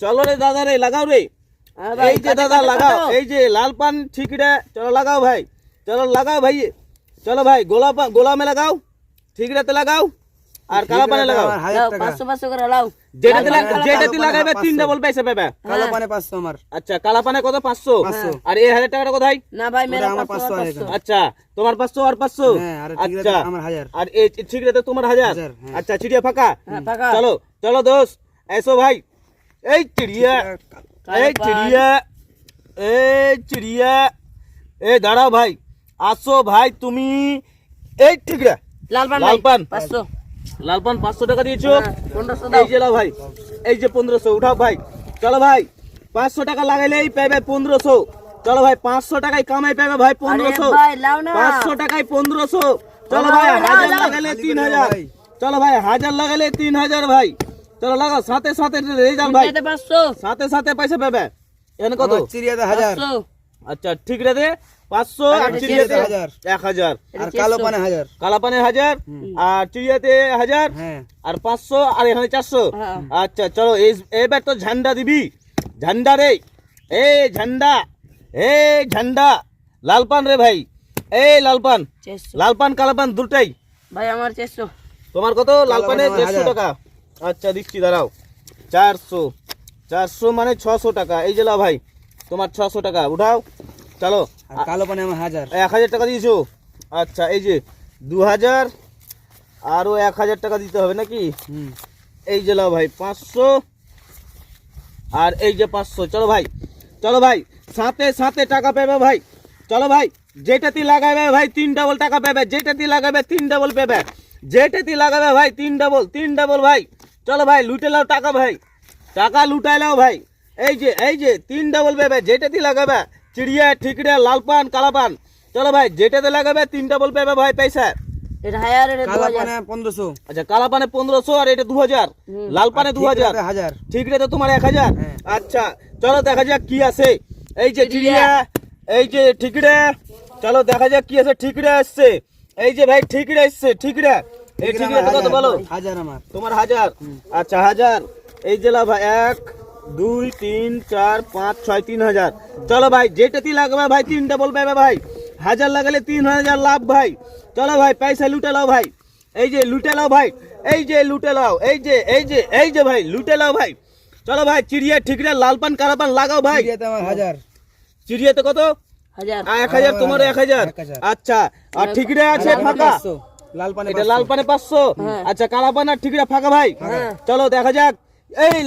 চলো রে দাদা রে লাগাও রে। হ্যাঁ এই যে দাদা লাগাও এই যে লাল পান ঠিক রে চলো লাগাও ভাই চলো লাগাও ভাই চলো ভাই গোলা পা- গোলা মে লাগাও ঠিক রেতে লাগাও আর কালা পানে লাগাও। আমার হাজার লাও, টাকা। পাঁচশো পাঁচশো করে লাও যেটাতে লাল লাগ- পান, যেটাতে লাগাবে পানে তিন পাঁচশো। পয়সা পাবে কালো পানে পাঁচশো আমার। আচ্ছা কালা পানে কত? পাঁচশো। পাঁচশো। আর এই হাজার টাকাটা কোথায়? না ভাই মেরা আমার আছে আচ্ছা তোমার পাঁচশো আর পাঁচশো? হ্যাঁ, আর ঠিক আচ্ছা। আমার। আর এই ঠিক রেতে তোমার হাজার? হাজার, হ্যাঁ। আচ্ছা চিড়িয়া ফাঁকা। হ্যাঁ, ফাঁকা। চলো চলো দোষ এসো ভাই। এই চিড়িয়া এই চিড়িয়া এই চিড়িয়া এই দাঁড়াও ভাই আসো ভাই তুমি এই ঠিক রে। লাল পান লাল পাঁচশো। লাল পান পাঁচশো টাকা দিয়েছ? হ্যাঁ, পনেরোশো এই যে ভাই এই যে পনেরোশো উঠাও ভাই। চলো ভাই পাঁচশো টাকা লাগাইলেই পাবে পনেরোশো। চলো ভাই পাঁচশো টাকায় কামাই পাবে ভাই পনেরোশো। পাঁচশো টাকায় পনেরোশো। চলো ভাই হাজার। লাগালে তিন হাজার। ভাই। চলো ভাই হাজার লাগালে তিন হাজার ভাই। চলো লাগাও সাথে সাথে রেজাল্ট ভাই। সাথে সাথে পয়সা পাবে। এখানে কত? চিড়িয়াতে হাজার। আচ্ছা ঠিক রে পাঁচশো আর চিড়িয়াতে হাজার। এক হাজার। আর কালো পানে হাজার। কালাপানে হাজার আর চিড়িয়াতে হাজার হ্যাঁ। আর পাঁচশো আর এখানে চারশো। হ্যাঁ। আচ্ছা চলো এই- এবার তো ঝান্ডা দিবি। ঝান্ডা রে। এ ঝান্ডা এ ঝান্ডা। লালপান রে ভাই। এই লালপান। চারশো। লালপান কালাপান দুটাই। ভাই আমার চারশো। তোমার কত? লালপানে হাজার। টাকা। আচ্ছা দিচ্ছি দাঁড়াও। চারশো। চারশো মানে ছশো টাকা। এই যে লাও ভাই তোমার ছশো টাকা। উঠাও। চলো। কালো পানে আমার হাজার। এক হাজার টাকা দিয়েছ? আচ্ছা এই যে দু হাজার আরও এক হাজার টাকা দিতে হবে নাকি? হুম। এই যে লাও ভাই পাঁচশো। আর এই যে পাঁচশো। চলো ভাই চলো ভাই সাথে সাথে টাকা পেবে ভাই। চলো ভাই যেটাতে লাগাবে ভাই তিন ডাবল টাকা পাবে। যেটাতে লাগাবে তিন ডাবল পাবে। যেটাতে লাগাবে ভাই তিন ডাবল তিন ডাবল ভাই। চলো ভাই লুটে লাও টাকা ভাই। টাকা লুটাই লাও ভাই। এই যে এই যে তিন ডাবল পাবে যেটাতে লাগাবে চিড়িয়া ঠিকড়ে লাল পান কালা পান চলো ভাই যেটাতে লাগাবে তিন ডাবল পেবে ভাই পয়সা। এটা পনেরোশো। আচ্ছা কালা পানে পনেরোশো আর এটা দু হাজার লাল পানে দু হাজার হাজার। ঠিক রে তো তোমার এক হাজার। হ্যাঁ। আচ্ছা চলো দেখা যাক কি আছে এই যে চিড়িয়া। এই যে চলো দেখা যাক কি আছে আসছে। এই যে ভাই ঠিকরে আসছে তো কত বলো? হাজার আমার। তোমার হাজার? আচ্ছা হাজার। এই যে লাভ এক দুই তিন চার পাঁচ ছয় তিন হাজার। চলো ভাই যেটাতে লাগবে ভাই তিনটা বলবে ভাই। হাজার লাগালে তিন হাজার লাভ ভাই। চলো ভাই পয়সা লুটে লাও ভাই। এই যে লুটে লাও ভাই। এই যে লুটে লাও এই যে এই যে এই যে ভাই লুটে লাও ভাই। চলো ভাই চিড়িয়া ঠিকরে লাল পান কালা পান লাগাও ভাই হাজার। চিড়িয়াতে কত? হাজার। এক হাজার তোমার এক হাজার। আচ্ছা আর ঠিকরে আছে ফাঁকা? লাল পানে এটা লাল পানে পাঁচশো। আচ্ছা কালা পান আর ঠিকরে ফাঁকা ভাই। চলো দেখা যাক। এই